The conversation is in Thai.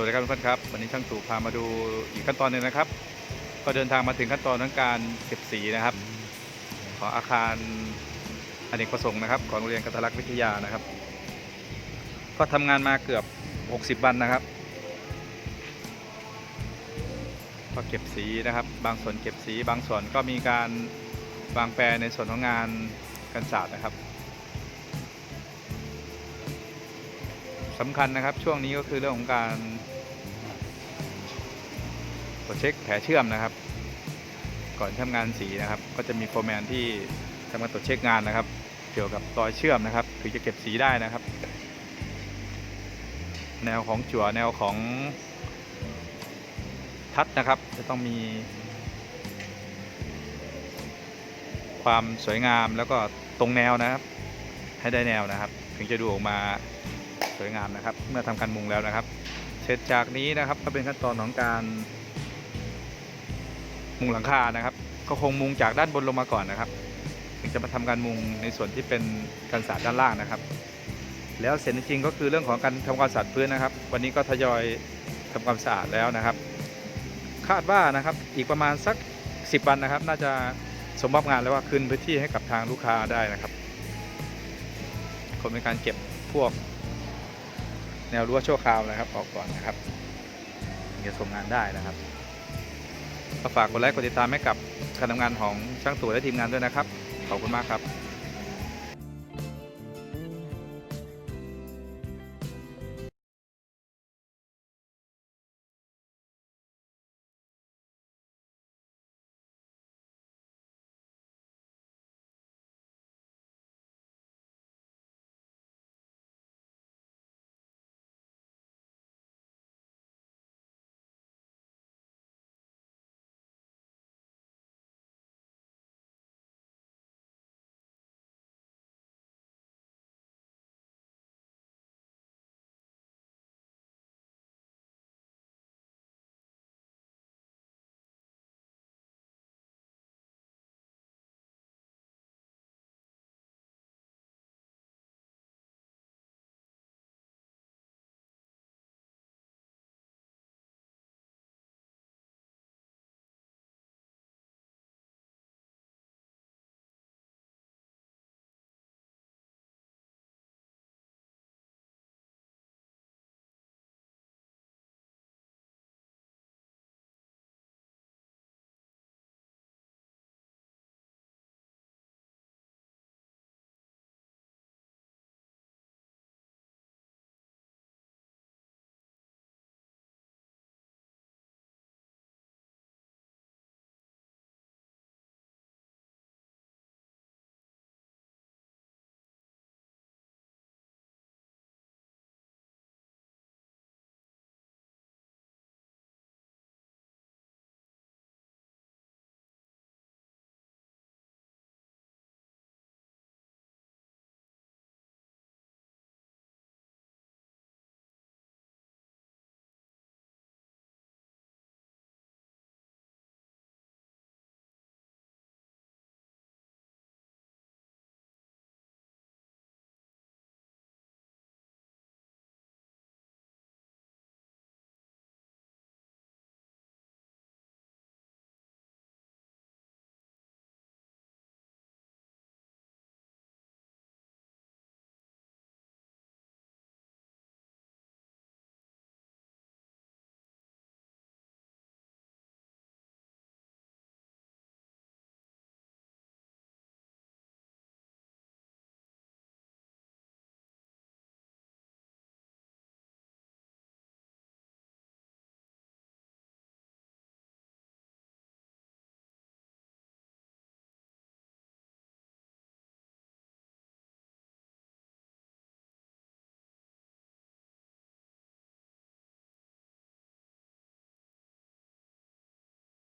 วัสดีครับทุกท่านครับ วันนี้ช่างตู่พามาดูอีกขั้นตอนหนึ่งนะครับ ก็เดินทางมาถึงขั้นตอนของการเก็บสีนะครับ ของอาคารอเนกประสงค์นะครับ ของโรงเรียนกัตลักษณ์วิทยานะครับ ก็ทำงานมาเกือบ 60 วันนะครับ ก็เก็บสีนะครับ บางส่วนเก็บสีบางส่วนก็มีการวางแปรในส่วนของงานกันศาสตร์นะครับสำคัญนะครับช่วงนี้ก็คือเรื่องของการ ตรวจเช็คแผลเชื่อมนะครับ ก่อนทำงานสีนะครับ ก็จะมีโฟร์แมนที่ทำการตรวจเช็คงานนะครับ เกี่ยวกับรอยเชื่อมนะครับถึงจะเก็บสีได้นะครับ แนวของจั่วแนวของทัดนะครับ จะต้องมี ความสวยงามแล้วก็ตรงแนวนะครับ ให้ได้แนวนะครับ ถึงจะดูออกมาสวยงามนะครับ เมื่อทำการมุงแล้วนะครับ เสร็จจากนี้นะครับก็เป็นขั้นตอนของการ มุงหลังคานะครับ ก็คงมุงจากด้านบนลงมาก่อนนะครับ ถึงจะมาทำการมุงในส่วนที่เป็นกันศาสตร์ด้านล่างนะครับ แล้วเสร็จจริงก็คือเรื่องของการทำความสะอาดพื้นนะครับ วันนี้ก็ทยอยทำความสะอาดแล้วนะครับ คาดว่านะครับอีกประมาณสัก 10 วันนะครับ น่าจะสมมอบงานแล้วว่าคืนพื้นที่ให้กับทางลูกค้าได้นะครับคงเป็นการเก็บพวก แนวรั้วชั่วคราวนะครับออกก่อนนะครับถึงจะส่งงานได้นะครับ ฝากกดไลค์กดติดตามให้กับการทำงานของช่างตู่และทีมงานด้วยนะครับ ขอบคุณมากครับ